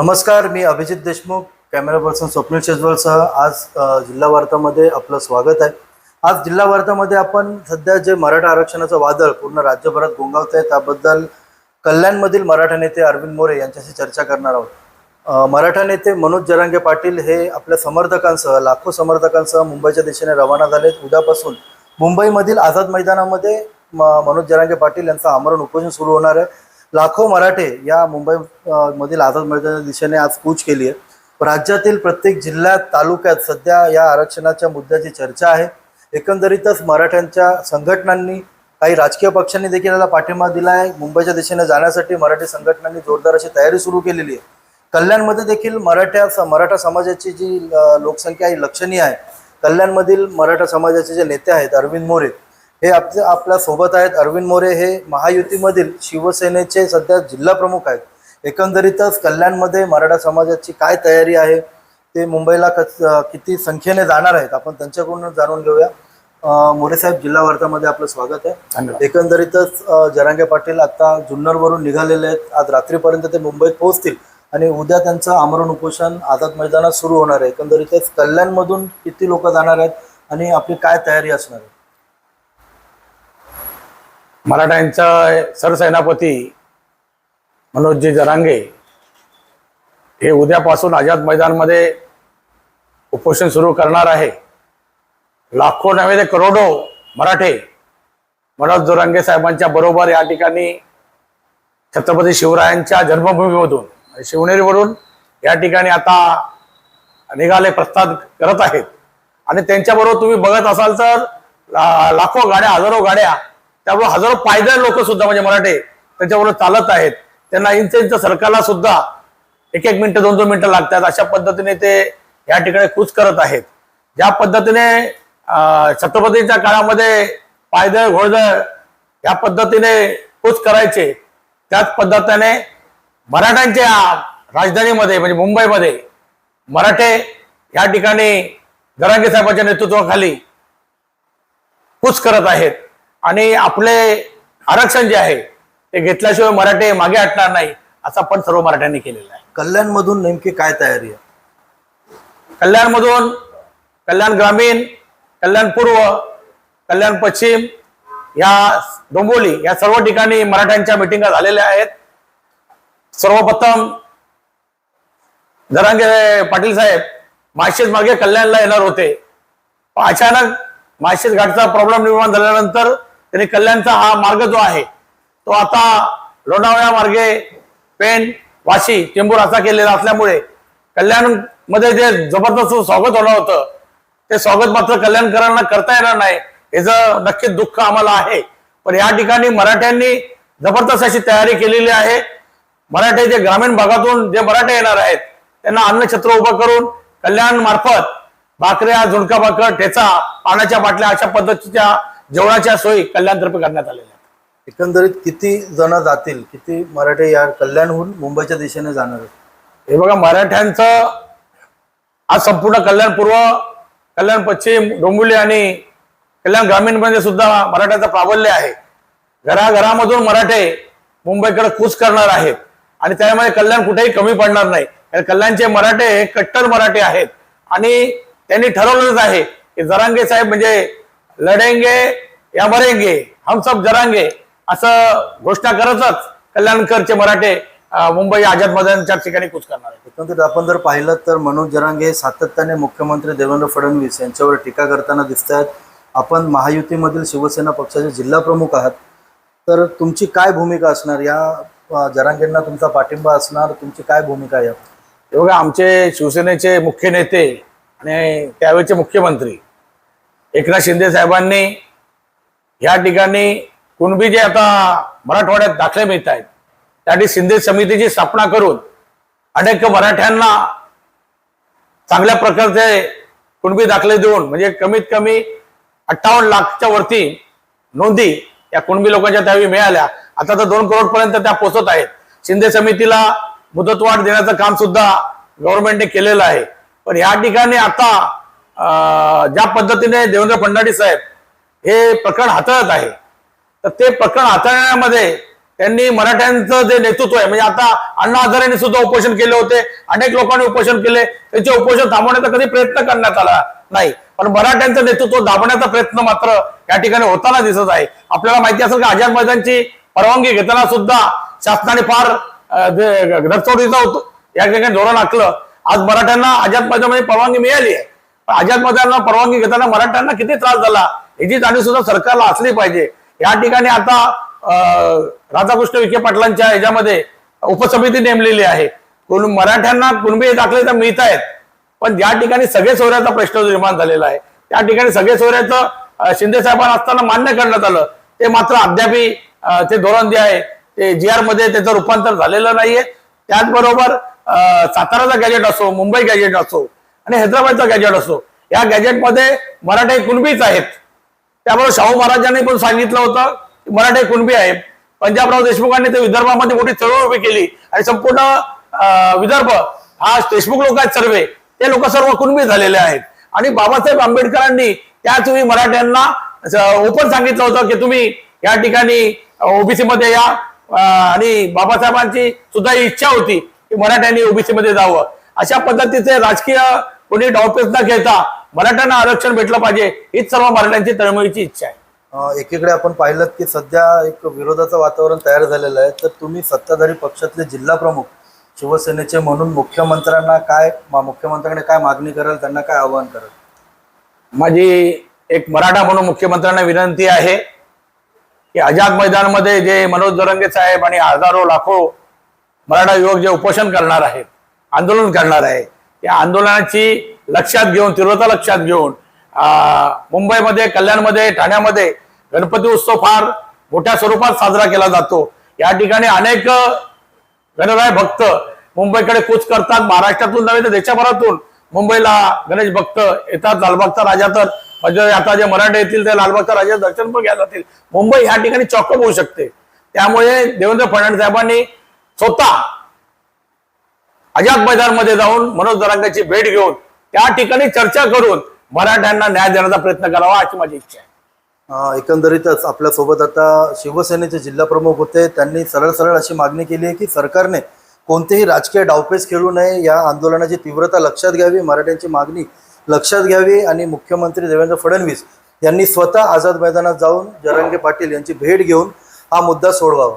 नमस्कार मी Abhijit Deshmukh camera person Swapnil शेजवळसह आज जिल्हा वार्तामध्ये आपलं स्वागत आहे. आज जिल्हा वार्तामध्ये आपण सध्या जे मराठा आरक्षणाचं वादळ पूर्ण राज्यभरात गोंगावत आहे त्याबद्दल कल्याणमधील मराठा नेते अरविंद मोरे यांच्याशी चर्चा करणार आहोत. मराठा नेते मनोज जरांगे पाटील हे आपल्या समर्थकांसह लाखो समर्थकांसह मुंबईच्या दिशेने रवाना झालेत. उद्यापासून मुंबईमधील आझाद मैदानामध्ये म- मनोज जरांगे पाटील यांचं आमरण उपोषण सुरू होणार आहे. लाखो मराठे या मुंबई मधील आझाद मैदानाच्या दिशेने आज कूच केली आहे. राज्यातील प्रत्येक जिल्ह्यात तालुक्यात सध्या या आरक्षणाच्या मुद्द्याची चर्चा आहे. एकंदरीतच मराठ्यांच्या संघटनांनी काही राजकीय पक्षांनी देखील याला पाठिंबा दिला आहे. मुंबईच्या दिशेने जाण्यासाठी मराठी संघटनांनी जोरदार अशी तयारी सुरू केलेली आहे. कल्याणमध्ये देखील मराठ्या मराठा समाजाची जी लोकसंख्या ही लक्षणीय आहे. कल्याणमधील मराठा समाजाचे जे नेते आहेत अरविंद मोरे हे आपल्या आपल्यासोबत आहेत अरविंद मोरे. हे महायुतीमधील शिवसेनेचे सध्या जिल्हा प्रमुख आहेत. एकंदरीतच कल्याणमध्ये मराठा समाजाची काय तयारी आहे ते मुंबईला कच किती संख्येने जाणार आहेत आपण त्यांच्याकडून जाणून घेऊया. मोरे साहेब जिल्हा वार्तामध्ये आपलं स्वागत आहे. एकंदरीतच जरांगे पाटील आता जुन्नरवरून निघालेले आहेत. आज रात्रीपर्यंत ते मुंबईत पोहोचतील आणि उद्या त्यांचं आमरण उपोषण आझाद मैदानात सुरू होणार आहे. एकंदरीतच कल्याणमधून किती लोक जाणार आहेत आणि आपली काय तयारी असणार आहे? मराठ्यांचा सरसेनापती मनोजजी जरांगे हे उद्यापासून आझाद मैदानमध्ये उपोषण सुरू करणार आहे. लाखो नव्हे ते करोडो मराठे मनोज जोरांगे साहेबांच्या बरोबर या ठिकाणी छत्रपती शिवरायांच्या जन्मभूमीमधून म्हणजे शिवनेरीवरून या ठिकाणी आता निघाले प्रस्थान करत आहेत. आणि त्यांच्याबरोबर तुम्ही बघत असाल तर लाखो गाड्या हजारो गाड्या त्यामुळे हजारो पायदळ लोक सुद्धा म्हणजे मराठे त्यांच्याबरोबर चालत आहेत. त्यांना इंच इंच सरकारला सुद्धा एक एक मिनिटं दोन दोन मिनिटं लागतात. अशा पद्धतीने ते या ठिकाणी कूच करत आहेत. ज्या पद्धतीने छत्रपतींच्या काळामध्ये पायदळ घोडदळ या पद्धतीने कूच करायचे त्याच पद्धतीने मराठ्यांच्या राजधानीमध्ये म्हणजे मुंबईमध्ये मराठे या ठिकाणी गरांगे साहेबांच्या नेतृत्वाखाली कूच करत आहेत. आणि आपले आरक्षण जे आहे ते घेतल्याशिवाय मराठे मागे हटणार नाही असं पण सर्व मराठ्यांनी केलेलं आहे. कल्याणमधून नेमकी काय तयारी आहे? कल्याणमधून कल्याण ग्रामीण कल्याण पूर्व कल्याण पश्चिम या डोंबोली या सर्व ठिकाणी मराठ्यांच्या मिटिंगा झालेल्या आहेत. सर्वप्रथम जरांगे पाटील साहेब माळशेज मागे कल्याणला येणार होते. अचानक माळशेज घाटचा प्रॉब्लेम निर्माण झाल्यानंतर त्यांनी कल्याणचा हा मार्ग जो आहे तो आता लोणावळ्या मार्गे पेण वाशी चेंबूर असा केलेला असल्यामुळे कल्याणमध्ये जे जबरदस्त स्वागत होणार होतं ते स्वागत मात्र कल्याणकरांना करता येणार नाही याचं नक्कीच दुःख आम्हाला आहे. पण या ठिकाणी मराठ्यांनी जबरदस्त अशी तयारी केलेली आहे. मराठे जे ग्रामीण भागातून जे मराठे येणार आहेत त्यांना अन्नछत्र उभं करून कल्याण मार्फत भाकऱ्या झुणका भाकर ठेचा पाण्याच्या बाटल्या अशा पद्धतीच्या जेवणाच्या सोयी कल्याणतर्फे करण्यात आलेल्या एकंदरीत किती जण जातील किती मराठे या कल्याणहून मुंबईच्या दिशेने जाणार आहेत? हे बघा मराठ्यांचं आज संपूर्ण कल्याण पूर्व कल्याण पश्चिम डोंबिवली आणि कल्याण ग्रामीणमध्ये सुद्धा मराठ्याचं प्राबल्य आहे. घराघरामधून मराठे मुंबईकडे कूच करणार आहेत. आणि त्यामुळे कल्याण कुठेही कमी पडणार नाही. कारण कल्याणचे मराठे हे कट्टर मराठे आहेत. आणि त्यांनी ठरवलंच आहे की जरांगे साहेब म्हणजे लढेंगे या मरेंगे हम सब जरांगे असं घोषणा करतच कल्याणकरचे मराठे मुंबई आझाद मैदानच्या ठिकाणी कूच करणार आहेत. एकंदरीत आपण जर पाहिलं तर मनोज जरांगे सातत्याने मुख्यमंत्री देवेंद्र फडणवीस यांच्यावर टीका करताना दिसत आहेत आपण महायुतीमधील शिवसेना पक्षाचे जिल्हा प्रमुख आहात. तर तुमची काय भूमिका असणार? या जरांगेंना तुमचा पाठिंबा असणार. तुमची काय भूमिका आहे? हे बघा आमचे शिवसेनेचे मुख्य नेते आणि त्यावेळेचे मुख्यमंत्री एकनाथ शिंदे साहेबांनी या ठिकाणी कुणबी जे आता मराठवाड्यात दाखले मिळत आहेत त्यासाठी शिंदे समितीची स्थापना करून अनेक मराठ्यांना चांगल्या प्रकारचे कुणबी दाखले देऊन म्हणजे कमीत कमी अठ्ठावन्न लाखच्या वरती नोंदी या कुणबी लोकांच्या त्यावेळी मिळाल्या. आता तर दोन करोड पर्यंत त्या पोहोचत आहेत. शिंदे समितीला मुदतवाढ देण्याचं काम सुद्धा गव्हर्नमेंटने केलेलं आहे. पण या ठिकाणी आता ज्या पद्धतीने देवेंद्र फडणवीस साहेब हे प्रकरण हाताळत आहे तर ते प्रकरण हाताळण्यामध्ये त्यांनी मराठ्यांचं जे नेतृत्व आहे म्हणजे आता अण्णा हजारेंनी सुद्धा उपोषण केले होते अनेक लोकांनी उपोषण केले त्यांचे उपोषण थांबवण्याचा कधी प्रयत्न करण्यात आला नाही. पण मराठ्यांचं नेतृत्व दाबण्याचा प्रयत्न मात्र या ठिकाणी होताना दिसत आहे. आपल्याला माहिती असेल की आझाद मैदानची परवानगी घेताना सुद्धा शासनाने फार अं, होतो होतं या ठिकाणी धोरण आखलं. आज मराठ्यांना आझाद मैदानमध्ये परवानगी मिळाली आहे. आझाद मैदानाला परवानगी घेताना मराठ्यांना किती त्रास झाला याची जाणीव सुद्धा सरकारला असली पाहिजे. या ठिकाणी आता राधाकृष्ण विखे पाटलांच्या ह्याच्यामध्ये उपसमिती नेमलेली आहे. कोण मराठ्यांना कुणबी दाखले तर मिळत आहेत पण ज्या ठिकाणी सगळे सोयऱ्याचा प्रश्न निर्माण झालेला आहे. त्या ठिकाणी सगळे सोयऱ्याचं शिंदे साहेबांना असताना मान्य करण्यात आलं. ते मात्र अद्यापही ते धोरण जे आहे. ते जी आरमध्ये त्याचं रूपांतर झालेलं नाहीये. त्याचबरोबर साताराचा गॅजेट असो मुंबई गॅजेट असो आणि हैदराबादचा गॅजेट असतो. या गॅजेटमध्ये मराठे कुणबीच आहेत. त्यामुळे शाहू महाराजांनी पण सांगितलं होतं की मराठे कुणबी आहे. पंजाबराव देशमुखांनी ते विदर्भामध्ये मोठी चळवळ उभी केली. आणि संपूर्ण विदर्भ हा देशमुख लोक आहेत सर्वे. ते लोक सर्व कुणबी झालेले आहेत. आणि बाबासाहेब आंबेडकरांनी त्याच वेळी मराठ्यांना ओपन सांगितलं होतं की तुम्ही या ठिकाणी ओबीसी मध्ये या. आणि बाबासाहेबांची सुद्धा इच्छा होती की मराठ्यांनी ओबीसी मध्ये जावं. अशा पद्धतीचे राजकीय कोणी डावपेच न घेता मराठ्यांना आरक्षण भेटलं पाहिजे हीच सर्व मराठ्यांची तळमळीची इच्छा आहे. एकीकडे आपण पाहिलं की सध्या एक विरोधाचं वातावरण तयार झालेलं आहे तर तुम्ही सत्ताधारी पक्षातले जिल्हा प्रमुख शिवसेनेचे म्हणून मुख्यमंत्र्यांना काय मुख्यमंत्र्यांकडे काय मागणी कराल त्यांना काय आवाहन कराल? माझी एक मराठा म्हणून मुख्यमंत्र्यांना विनंती आहे की आझाद मैदानमध्ये जे मनोज दरंगे साहेब आणि हजारो लाखो मराठा युवक जे उपोषण करणार आहेत आंदोलन करणार आहे. या आंदोलनाची लक्षात घेऊन तीव्रता लक्षात घेऊन मुंबईमध्ये कल्याणमध्ये ठाण्यामध्ये गणपती उत्सव फार मोठ्या स्वरूपात साजरा केला जातो. या ठिकाणी अनेक गणराय भक्त मुंबईकडे कूच करतात. महाराष्ट्रातून नव्हे तर देशभरातून मुंबईला गणेश भक्त येतात. लालबागचा राजा तर म्हणजे आता जे मराठे येतील ते लालबागचा राजा दर्शन पण घ्या जातील. मुंबई ह्या ठिकाणी चॉकअप होऊ शकते. त्यामुळे देवेंद्र फडणवीस साहेबांनी स्वतः आझाद मैदानमध्ये जाऊन मनोज दरांगाची भेट घेऊन त्या ठिकाणी चर्चा करून मराठ्यांना न्याय देण्याचा प्रयत्न करावा अशी माझी इच्छा आहे. एकंदरीतच आपल्यासोबत आता शिवसेनेचे जिल्हा प्रमुख होते. त्यांनी सरळ सरळ अशी मागणी केली आहे की सरकारने कोणतेही राजकीय डावपेच खेळू नये. या आंदोलनाची तीव्रता लक्षात घ्यावी. मराठ्यांची मागणी लक्षात घ्यावी. आणि मुख्यमंत्री देवेंद्र फडणवीस यांनी स्वतः आझाद मैदानात जाऊन जरांगे पाटील यांची भेट घेऊन हा मुद्दा सोडवावा.